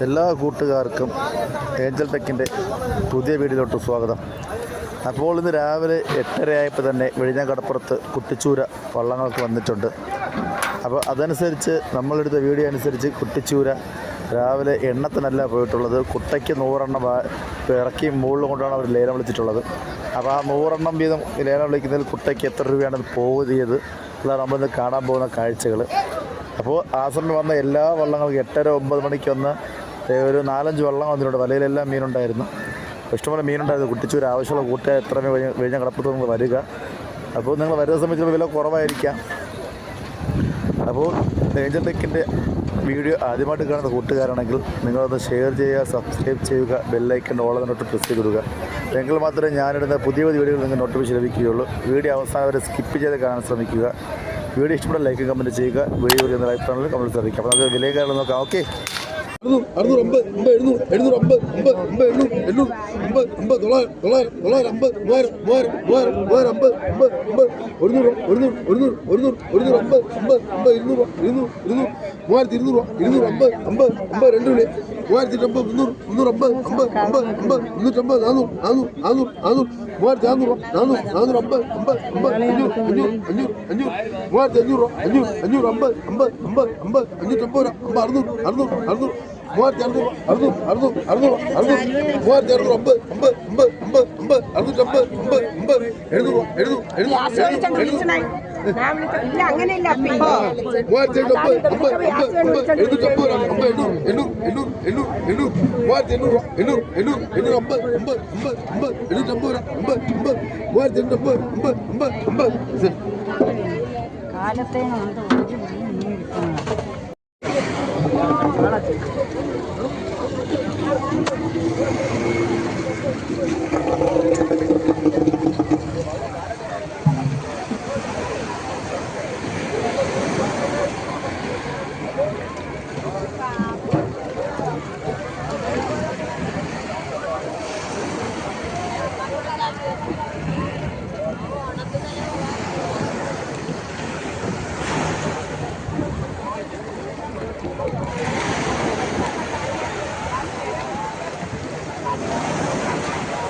എല്ലാ കൂട്ടുകാർക്കും ഏഞ്ചൽ ടെക്കിന്റെ പുതിയ വീഡിയോയിലോട്ട് സ്വാഗതം. അപ്പോൾ ഇന്ന് രാവിലെ എട്ടരയായപ്പോൾ തന്നെ വെഴിഞ്ഞ കടപ്പുറത്ത് കുട്ടിച്ചൂര വള്ളങ്ങൾക്ക് വന്നിട്ടുണ്ട്. അപ്പോൾ അതനുസരിച്ച് നമ്മളെടുത്ത വീഡിയോ അനുസരിച്ച് കുട്ടിച്ചൂര രാവിലെ എണ്ണത്തിനല്ല പോയിട്ടുള്ളത്. കുട്ടയ്ക്ക് നൂറെണ്ണം ഇറക്കി മുകളിൽ കൊണ്ടാണ് അവർ ലേലം വിളിച്ചിട്ടുള്ളത്. അപ്പോൾ ആ നൂറെണ്ണം വീതം ലേലം വിളിക്കുന്നതിൽ കുട്ടയ്ക്ക് എത്ര രൂപയാണ് പോകുതിയത് അതാണ് നമ്മളിന്ന് കാണാൻ പോകുന്ന കാഴ്ചകൾ. അപ്പോൾ ആ സമയം വന്ന എല്ലാ വള്ളങ്ങൾക്കും എട്ടര ഒമ്പത് മണിക്ക് വന്ന് ഏ, ഒരു നാലഞ്ച് വള്ളം വന്നിട്ടുണ്ട് വലയിലെല്ലാം മീനുണ്ടായിരുന്നു. ഇഷ്ടംപോലെ മീനുണ്ടായിരുന്നു. കുട്ടിച്ചൂര് ആവശ്യമുള്ള കൂട്ടുകാർ എത്ര കഴിഞ്ഞ കടപ്പുറത്ത് നിങ്ങൾ വരിക. അപ്പോൾ നിങ്ങൾ വരുന്ന സമയത്ത് വില കുറവായിരിക്കാം. അപ്പോൾ ഏഞ്ചൽ ടെക്കിന്റെ വീഡിയോ ആദ്യമായിട്ട് കാണുന്ന കൂട്ടുകാരാണെങ്കിൽ നിങ്ങളൊന്ന് ഷെയർ ചെയ്യുക സബ്സ്ക്രൈബ് ചെയ്യുക ബെല്ലൈക്കന്റെ ഓളം നോട്ട് പ്രസ് കൊടുക്കുക എങ്കിൽ മാത്രമേ ഞാനിടുന്ന പുതിയ പുതിയ വീഡിയോകൾ നിങ്ങൾക്ക് നോട്ടിഫിക്കേഷൻ ലഭിക്കുകയുള്ളൂ. വീഡിയോ അവസാനം വരെ സ്കിപ്പ് ചെയ്ത് കാണാൻ ശ്രമിക്കുക. വീഡിയോ ഇഷ്ടപ്പെട്ട ലൈക്ക് കമന്റ് ചെയ്യുക. വീഡിയോ ചാനലിൽ കമന്റ് ശ്രമിക്കുക അപ്പോൾ നമുക്ക് വിലയൊക്കെ നോക്കാം. ഓക്കെ அறுநூறு ஐம்பது ஐம்பது எழுநூறு எழுநூறு ஐம்பது ஐம்பது ஐம்பது எழுநூறு எண்ணூறு ஐம்பது ஐம்பது தொள்ளாயிரம் தொள்ளாயிரம் தொள்ளாயிரம் ஐம்பது மூவாயிரம் மூவாயிரம் மூவாயிரம் மூவாயிரம் ஐம்பது ஐம்பது ஐம்பது ஒரு நூறு ஒரு நூறு ஒரு நூறு ஒரு நூறு ஒரு நூறு ஐம்பது ஐம்பது ஐம்பது இருநூறு இருநூறு இருநூறு மூவாயிரத்தி இருநூறுவா இருநூறு ஐம்பது ஐம்பது ஐம்பது ரெண்டு ரூபாய் மூவாயிரத்தி ஐம்பது முந்நூறு முந்நூறு ஐம்பது ஐம்பது ஐம்பது ஐம்பது முந்நூற்றி ஐம்பது நானூறு நானூறு நானூறு நானூறு மூவாயிரத்தி நானூறுவா நானூறு நானூறு ஐம்பது ஐம்பது ஐம்பது அஞ்சூறு அஞ்சூறு அஞ்சூறு அஞ்சூறு மூவாயிரத்தி அஞ்சூறுவா அஞ்சூறு அஞ்சூறு ஐம்பது ஐம்பது ஐம்பது ஐம்பது அஞ்சூற்றி ஐம்பது ரூபா ஐம்பது அறுநூறு அறுநூறு அறுநூறு மூவாயிரத்தி அறுநூறு அறுநூறு அறுநூறு அறுநூறு அறுநூறு மூவாயிரத்தி அறுநூறு ஐம்பது ஐம்பது ஐம்பது ஐம்பது ஐம்பது அறுநூற்றி ஐம்பது ஐம்பது ஐம்பது எழுநூறு எழுநூறு எழுநூறு எழுநூறு അങ്ങനെയല്ല കാലത്തെ കൊണ്ട് ഒരു മീൻ കിട്ടുന്നു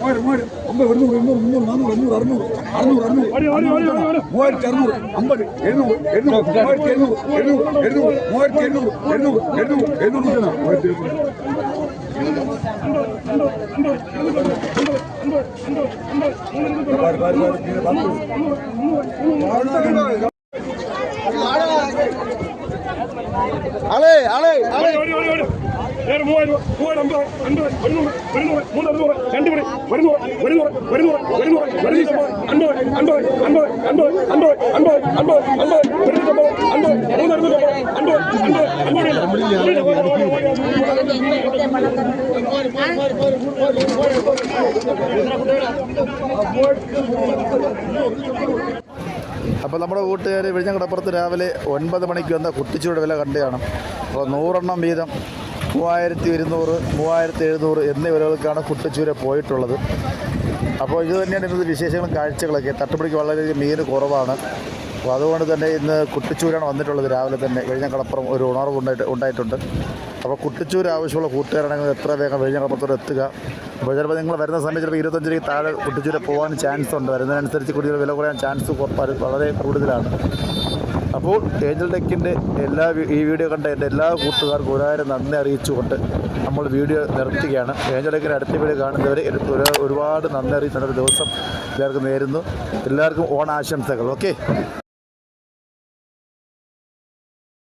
மூவாயிரம் மூவாயிரம் ஐம்பது இருநூறு இருநூறு முந்நூறு நானூறு ஐநூறு அறுநூறு அறுநூறு அறுநூறு மூவாயிரத்தி அறுநூறு ஐம்பது எழுநூறு எழுநூறு மூவாயிரத்தி எழுநூறு எழுநூறு எழுநூறு மூவாயிரத்தி எழுநூறு எழுநூறு எழுநூறு எழுநூறு மூவாயிரத்தி அலே அலே அலே ഇല്ല. അപ്പോൾ നമ്മുടെ കൂട്ടുകാർ വിഴിഞ്ഞം കടപ്പുറത്ത് രാവിലെ ഒൻപത് മണിക്ക് വന്ന കുട്ടിച്ചൂടെ വില കണ്ടതാണ് അപ്പോൾ നൂറെണ്ണം വീതം മൂവായിരത്തി ഇരുന്നൂറ് മൂവായിരത്തി എഴുന്നൂറ് എന്നീ വിലകൾക്കാണ് കുട്ടച്ചൂര പോയിട്ടുള്ളത്. അപ്പോൾ ഇത് തന്നെയാണ് ഇന്നത്തെ വിശേഷങ്ങളും കാഴ്ചകളൊക്കെ. തട്ടുപിടിക്ക് വളരെയധികം മീൻ കുറവാണ്. അപ്പോൾ അതുകൊണ്ട് തന്നെ ഇന്ന് കുട്ടിച്ചൂരാണ് വന്നിട്ടുള്ളത്. രാവിലെ തന്നെ കഴിഞ്ഞ കളപ്പുറം ഒരു ഉണർവ് ഉണ്ടായിട്ട് ഉണ്ടായിട്ടുണ്ട്. അപ്പോൾ കുട്ടിച്ചൂര് ആവശ്യമുള്ള കൂട്ടുകാരാണെങ്കിൽ എത്ര വേഗം കഴിഞ്ഞ കടപ്പുറത്തോട് എത്തുക? അപ്പോൾ ചിലപ്പോൾ നിങ്ങൾ വരുന്ന സമയത്ത് ചിലപ്പോൾ ഇരുപത്തഞ്ച് രൂപയ്ക്ക് താഴെ കുട്ടിച്ചൂര് പോകാൻ ചാൻസ് ഉണ്ട്. വരുന്നതിനനുസരിച്ച് കുട്ടികൾ വില കുറയാൻ ചാൻസ് വളരെ കൂടുതലാണ്. അപ്പോൾ ഏഞ്ചൽ ടെക്കിന്റെ എല്ലാ ഈ വീഡിയോ കണ്ട എന്റെ എല്ലാ കൂട്ടുകാർക്കും ഒരായിരം നന്ദി അറിയിച്ചുകൊണ്ട് നമ്മൾ വീഡിയോ നിർത്തുകയാണ്. ഏഞ്ചൽ ടെക്കിന്റെ അടുത്ത വീഡിയോ കാണുന്നവരെ ഒരു ഒരുപാട് നന്ദി അറിയിച്ചുള്ള ഒരു ദിവസം എല്ലാവർക്കും നേരുന്നു. എല്ലാവർക്കും ഓണാശംസകൾ. ഓക്കെ?